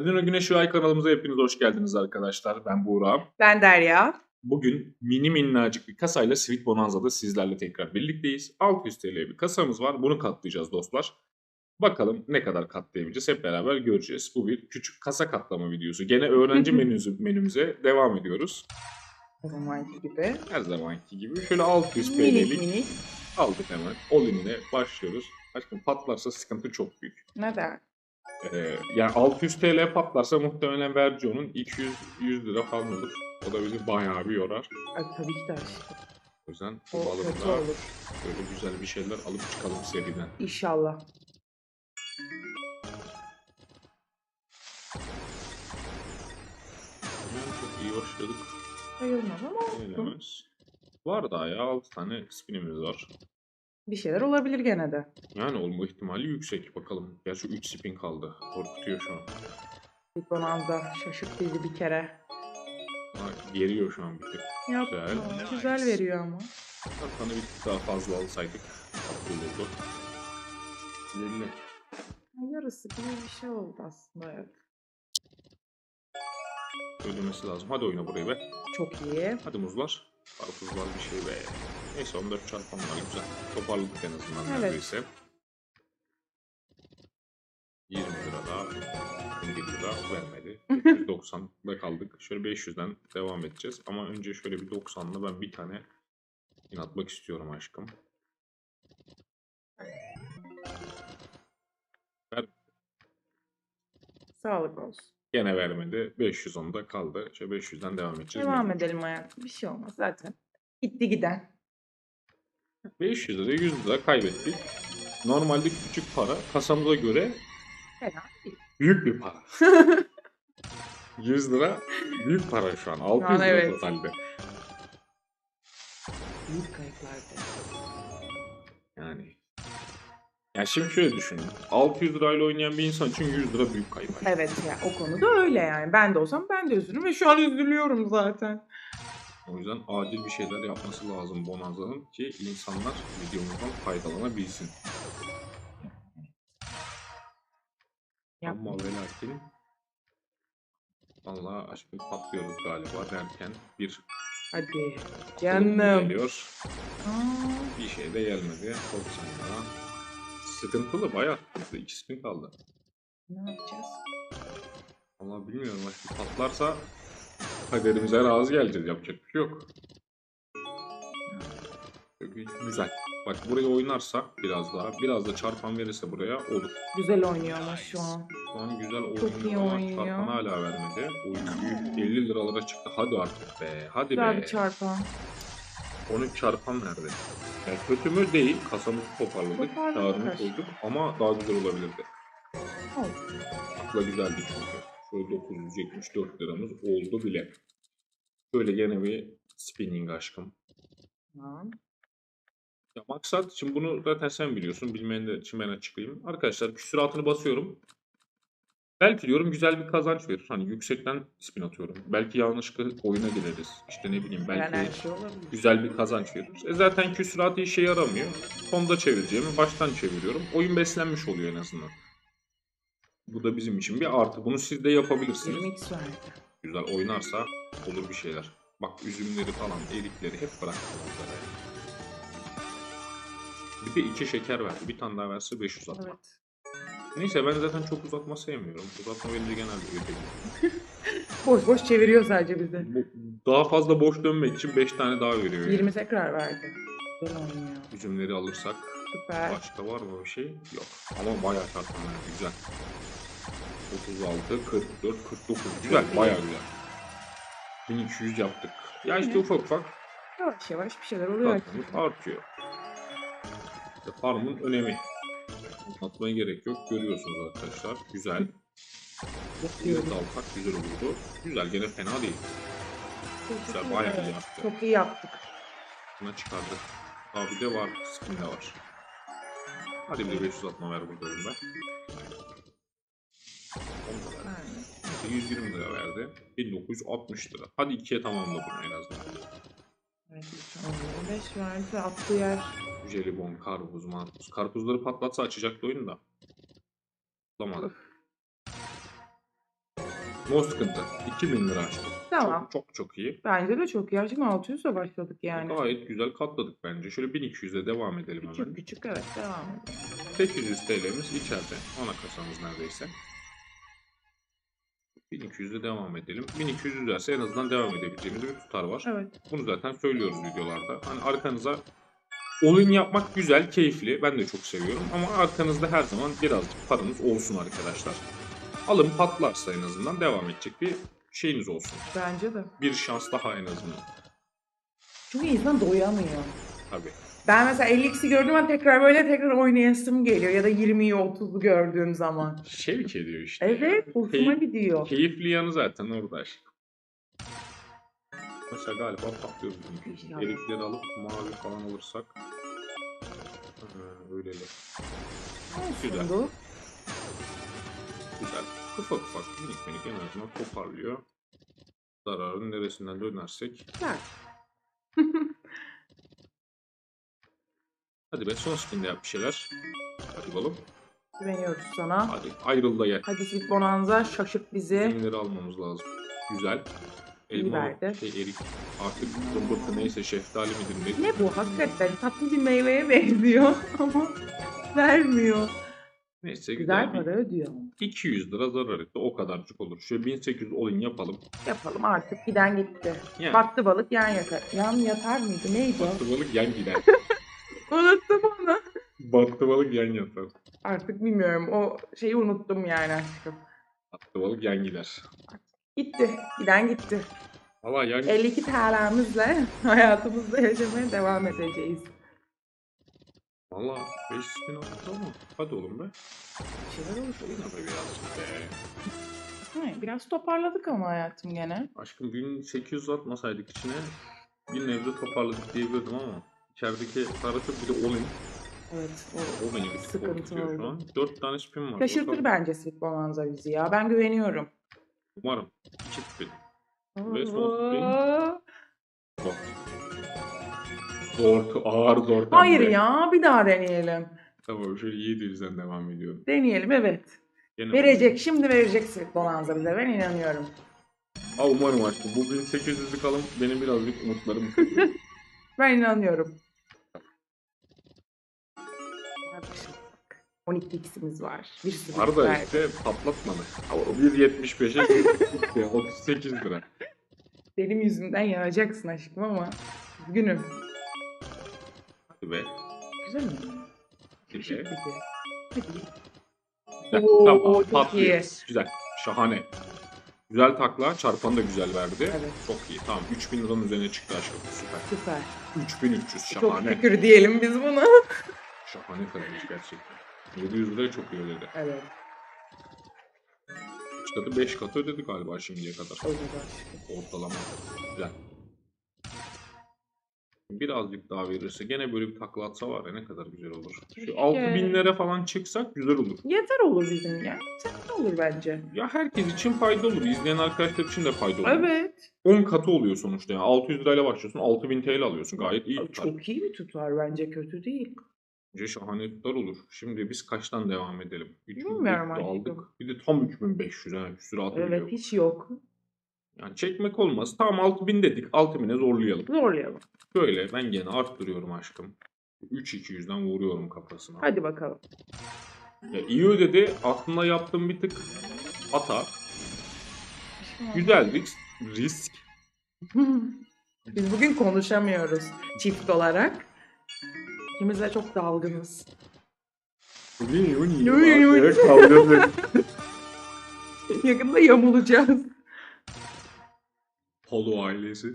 Adına Güneş Ay kanalımıza hepiniz hoş geldiniz arkadaşlar. Ben Buğra. Ben Derya. Bugün mini minnacık bir kasayla Sweet Bonanza'da sizlerle tekrar birlikteyiz. 600 TL bir kasamız var. Bunu katlayacağız dostlar. Bakalım ne kadar katlayabileceğiz hep beraber göreceğiz. Bu bir küçük kasa katlama videosu. Gene öğrenci menüsü, menümüze devam ediyoruz. O zamanki gibi. Her zamanki gibi. Şöyle 600 Minik TL'lik minik. aldık hemen. All in'le başlıyoruz. Aşkım patlarsa sıkıntı çok büyük. Neden? Ee, yani 600 TL patlarsa muhtemelen Vergio'nun 200 100 lira falan olur. O da bizi bayağı bir yorar. Ay, tabii ki de aşkım. O yüzden bu O kötü olur. böyle güzel bir şeyler alıp çıkalım seriden. İnşallah. Çok iyi başladık. Sayılmaz ama olsun. Var daha ya 6 tane spinimiz var. Bir şeyler olabilir gene de. Yani olma ihtimali yüksek bakalım. Gerçi 3 spin kaldı. Korkutuyor şu an. Bir bonanza şaşırt bizi bir kere. Ama geriyor şu an bir tık. Yapma. Güzel. Güzel, veriyor ama. Hatta bir tık daha fazla alsaydık olurdu. Belli. Yarısı gibi bir şey oldu aslında evet. Ödemesi lazım. Hadi oyna burayı be. Çok iyi. Hadi muzlar. Karpuzlar bir şey be. Neyse 14 çarpanlar güzel. Toparladık en azından Evet. neredeyse. 20 lira daha. 11 lira vermedi. 190'da kaldık. Şöyle 500'den devam edeceğiz. Ama önce şöyle bir 90'la ben bir tane inatmak istiyorum aşkım. Sağlık olsun. Gene vermedi. 510'da kaldı. Şöyle 500'den devam edeceğiz. Devam edelim hayatım. Bir şey olmaz zaten. Gitti giden. 500 lira 100 lira kaybettik. Normalde küçük para kasamıza göre Fena değil. büyük bir para. 100 lira büyük para şu an. 600 an lira evet. totalde. Büyük kayıplardı. Yani. Ya şimdi şöyle düşünün. 600 lirayla oynayan bir insan için 100 lira büyük kayıp. Evet ya o konuda öyle yani. Ben de olsam ben de üzülürüm ve şu an üzülüyorum zaten. O yüzden acil bir şeyler yapması lazım Bonanza'nın ki insanlar videomuzdan faydalanabilsin. Yapma. Ama ve lakin Allah aşkım patlıyoruz galiba derken bir Hadi. Canım. geliyor. Aa, Bir şey de gelmedi. Sonra. Sıkıntılı bayağı sıkıntılı. İki spin kaldı. ne yapacağız? Ama bilmiyorum aşkım patlarsa kaderimize razı geleceğiz. Yapacak bir şey yok. Güzel. Bak burayı oynarsa biraz daha, biraz da çarpan verirse buraya olur. Güzel oynuyor ama şu an. Şu an güzel Çok oynuyor iyi ama oynuyor. çarpan hala vermedi. Oy, 50 liralara çıktı. Hadi artık be. Hadi Güzel be. bir çarpan. 13 çarpan nerede? Yani kötü mü değil. Kasamızı toparladık. Aşkım. koyduk ama daha güzel olabilirdi. Olsun. Akla güzeldi çünkü. Şöyle 974 liramız oldu bile. Böyle gene bir spinning aşkım. Tamam. Ya maksat, şimdi bunu zaten sen biliyorsun. Bilmeyenler için ben açıklayayım. Arkadaşlar küsuratını basıyorum. Belki diyorum güzel bir kazanç verir. Hani yüksekten spin atıyorum. Belki yanlışlıkla oyuna gireriz. İşte ne bileyim belki Yani şey güzel bir kazanç verir. E zaten küsuratı işe yaramıyor. Sonda çevireceğimi baştan çeviriyorum. Oyun beslenmiş oluyor en azından. Bu da bizim için bir artı. Bunu siz de yapabilirsiniz. 20x verdi. Güzel oynarsa olur bir şeyler. Bak üzümleri falan, erikleri hep bıraktım onlara. Bir de iki şeker verdi. Bir tane daha verse 500 atma. Evet. Neyse ben zaten çok uzatma sevmiyorum. Uzatma verince genelde ödeyim. Boş boş çeviriyor sadece bizi. Bu, daha fazla boş dönmek için 5 tane daha veriyor. yani. 20 tekrar verdi. Üzümleri alırsak Süper. başka var mı bir şey? Yok. Ama bayağı çarpma verdi. Güzel. 36, 44, 49. Güzel. Bayağı güzel. 1200 yaptık. Ya işte ufak ufak Yavaş yavaş bir şeyler oluyor. Artıyor. İşte farmın önemi. Atmaya gerek yok. Görüyorsunuz arkadaşlar. Güzel. Bir de alsak güzel olurdu. Güzel gene fena değil. Çok Güzel bayağı iyi yaptı. Çok iyi yaptık. Buna çıkardık. Abi de var. Skin de var. Hadi bir de 500 atma ver buradayım ben. Onu da ver. Yani. Neyse, 120 lira verdi. 1960 lira. Hadi ikiye tamamla bunu en azından. Evet, 15 verdi. Attığı yer. Jelibon, karpuz, marpuz. Karpuzları patlatsa açacaktı oyunu da. Patlamadı. No sıkıntı. 2000 lira aşkım. Tamam. Çok çok, çok iyi. Bence de çok iyi. Aşkım 600'le başladık yani. Gayet güzel katladık bence. Şöyle 1200'e devam edelim hemen. Küçük küçük evet devam edelim. 800 TL'miz içeride. Ana kasamız neredeyse. 1200'e devam edelim. 1200 üzerse en azından devam edebileceğimiz bir tutar var. Evet. Bunu zaten söylüyoruz videolarda. Hani arkanıza oyun yapmak güzel, keyifli. Ben de çok seviyorum. Ama arkanızda her zaman birazcık paranız olsun arkadaşlar. Alın patlarsa en azından devam edecek bir şeyiniz olsun. Bence de. Bir şans daha en azından. Çünkü insan doyamıyor. Tabii. Ben mesela 50x'i gördüğüm an tekrar böyle tekrar oynayasım geliyor. Ya da 20'yi 30'u gördüğüm zaman. Şevk ediyor işte. Evet. Hoşuma Keyif- gidiyor. Keyifli yanı zaten orada. Mesela galiba patlıyoruz. İnşallah. Erikleri alıp mavi falan alırsak. Ee, öyleli. Güzel. Bu. Güzel. Ufak ufak minik minik en azından toparlıyor. Zararın neresinden dönersek. Güzel. Hadi be son spinde yap bir şeyler. Hadi balım. Güveniyoruz sana. Hadi ayrıl da gel. Hadi Sweet Bonanza şaşırt bizi. Ürünleri almamız lazım. Güzel. Elma, verdi. şey erik, artık zımbırtı neyse şeftali midir ne? Ne bu hakikaten tatlı bir meyveye benziyor ama vermiyor. Neyse Güzel güzel. para ödüyor. 200 lira zarar etti. O kadarcık olur. Şöyle 1800 oyun yapalım. Yapalım artık giden gitti. Yani Battı balık yan yatar. Yan yatar mıydı? Neydi battı balık yan gider. Unuttum onu. battı balık yan yatar. Artık bilmiyorum. O şeyi unuttum yani aşkım. Battı balık yan gider. Gitti. Giden gitti. Valla yan 52 TL'mizle hayatımızda yaşamaya devam edeceğiz. Valla 500 bin oldu ama. Hadi oğlum be. Bir şeyler olur. Yine be birazcık be. Hı, Biraz toparladık ama hayatım gene. Aşkım 1800 atmasaydık içine bir nebze toparladık diyebilirdim ama içerideki para çok bir de olayım. Evet. O O beni bir tık Sıkıntı korkutuyor şu oldu. an. 4 tane spin var. Şaşırtır Bakalım. bence Sweet Bonanza bizi ya. Ben güveniyorum. Umarım. 2 spin. Ve son. Bak. Zor, ağır zor. Hayır ya bir daha deneyelim. Tamam şöyle 700'den devam ediyorum. Deneyelim evet. Gene Verecek şimdi verecek Sweet Bonanza bize ben inanıyorum. Aa, umarım aşkım. Bu 1800'lük alım benim birazcık umutlarımı kırıyor. Ben inanıyorum. 12x'imiz var. Bir sürü Var da verdi. işte patlatmadı. 1.75'e 38 lira. Benim yüzümden yanacaksın aşkım ama günüm. Hadi be. Güzel mi? Teşekkür ederim. Güzel. Oo, tamam, patlıyor. Güzel. Şahane. Güzel takla. Çarpanı da güzel verdi. Evet. Çok iyi. Tamam. 3000 liranın üzerine çıktı aşkım. Süper. Süper. 3300. Şahane. Çok şükür diyelim biz buna. Şahane kazanmış gerçekten. 700 liraya çok iyi ödedi. Evet. 3 katı 5 katı ödedi galiba şimdiye kadar. Aşkım. Ortalama. Güzel. Birazcık daha verirse gene böyle bir takla atsa var ya ne kadar güzel olur. Şu 6000'lere falan çıksak güzel olur. Yeter olur bizim ya. Yeter olur bence. Ya herkes için fayda olur. İzleyen arkadaşlar için de fayda olur. Evet. 10 katı oluyor sonuçta. Yani 600 lirayla başlıyorsun 6000 TL alıyorsun. Gayet iyi. Çok iyi bir tutar bence kötü değil. Bence şahane tutar olur. Şimdi biz kaçtan devam edelim? Bilmiyorum 3500 aldık. Bir de tam 3500 ha. Küsuratı bile Evet hiç yok. Yani çekmek olmaz. Tamam 6000 dedik. 6000'e zorlayalım. Zorlayalım. Böyle ben gene arttırıyorum aşkım. 3-200'den vuruyorum kafasına. Hadi bakalım. Ya iyi ödedi. Aklımda yaptığım bir tık hata. Güzel risk. risk. Biz bugün konuşamıyoruz çift olarak. İkimiz de çok dalgınız. Bugün Yuni, yuni. yuni. Evet kavga Yakında yamulacağız. Polo ailesi.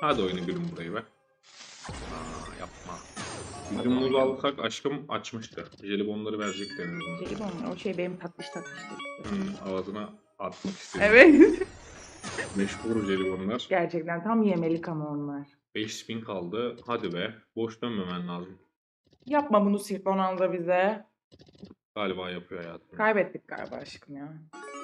Hadi oyunu gülüm burayı be. Aa, yapma. Yüzümüzü alsak aşkım açmıştı. Jelibonları azından. Jelibon o şey benim tatlış tatlış. Hmm, ağzına atmak istedim. Evet. Meşhur jelibonlar. Gerçekten tam yemelik ama onlar. 5000 kaldı. Hadi be. Boş dönmemen lazım. Yapma bunu Bonanza bize. Galiba yapıyor hayatım. Kaybettik galiba aşkım ya.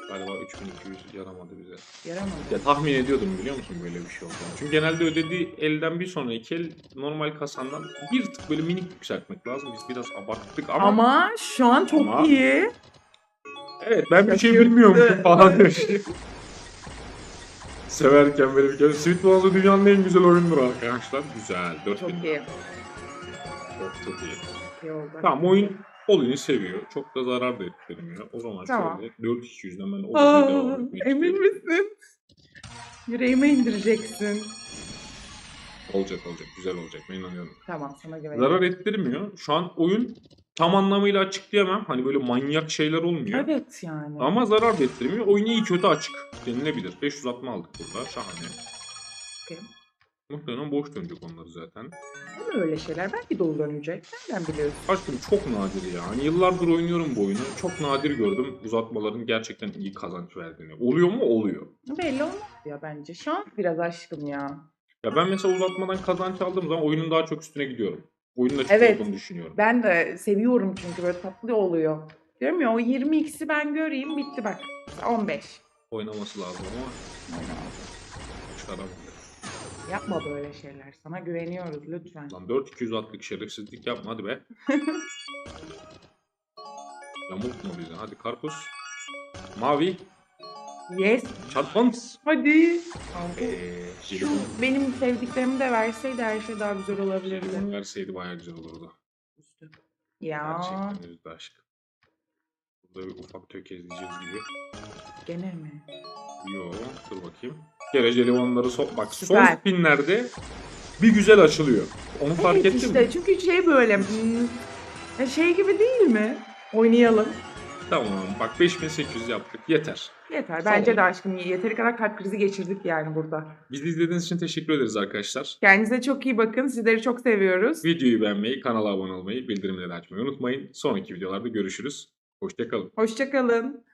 Galiba 3200 yaramadı bize. Yaramadı. Ya tahmin ediyordum biliyor musun böyle bir şey olacağını. Çünkü genelde ödediği elden bir sonraki el normal kasandan bir tık böyle minik yükseltmek lazım. Biz biraz abarttık ama, Ama şu an çok Ama- iyi. Evet ben bir şey bilmiyormuşum falan demiş. Severken böyle bir kere. Sweet Bonanza dünyanın en güzel oyunudur arkadaşlar. Güzel. 4000 Çok iyi. Çok, çok iyi. iyi oldu. Tamam oyun oyunu seviyor. Çok da zarar da ettirmiyor. O zaman Tamam. şöyle 4-200'den ben o Aa, devam etmek emin misin? Yüreğime indireceksin. Olacak olacak. Güzel olacak. Ben inanıyorum. Tamam sana güveniyorum. Zarar ettirmiyor. Şu an oyun tam anlamıyla açıklayamam. Hani böyle manyak şeyler olmuyor. Evet yani. Ama zarar da ettirmiyor. Oyun iyi kötü açık denilebilir. 560 aldık burada. Şahane. Okey. Muhtemelen boş dönecek onları zaten. Ama öyle şeyler belki dolu dönecek. Nereden biliyorsun? Aşkım çok nadir ya. Hani yıllardır oynuyorum bu oyunu. Çok nadir gördüm uzatmaların gerçekten iyi kazanç verdiğini. Oluyor mu? Oluyor. Belli olmaz ya bence. Şans biraz aşkım ya. Ya ben mesela uzatmadan kazanç aldığım zaman oyunun daha çok üstüne gidiyorum. Oyunun açık Evet. olduğunu düşünüyorum. Ben de seviyorum çünkü böyle tatlı oluyor. Diyorum ya o 20x'i ben göreyim bitti bak. 15. Oynaması lazım ama çıkaramadım. Yapma böyle şeyler. Sana güveniyoruz lütfen. Lan 4200 attık şerefsizlik yapma hadi be. Yamultma bizi. Hadi karpuz. Mavi. Yes. Çarpmans. Hadi. Eee Şu benim sevdiklerimi de verseydi her şey daha güzel olabilirdi. Verseydi bayağı güzel olurdu. Ya Gerçekten üzdü aşkım. Burada bir ufak tökezleyeceğiz gibi. gene mi? Yo dur bakayım. Kere jelibonları so bak son spinlerde bir güzel açılıyor. Onu fark evet ettin işte mi? çünkü şey böyle hmm, ya şey gibi değil mi? Oynayalım. Tamam bak 5800 yaptık yeter. Yeter. Bence de aşkım yeteri kadar kalp krizi geçirdik yani burada. Bizi izlediğiniz için teşekkür ederiz arkadaşlar. Kendinize çok iyi bakın. Sizleri çok seviyoruz. Videoyu beğenmeyi, kanala abone olmayı, bildirimleri açmayı unutmayın. Sonraki videolarda görüşürüz. Hoşçakalın. Hoşçakalın.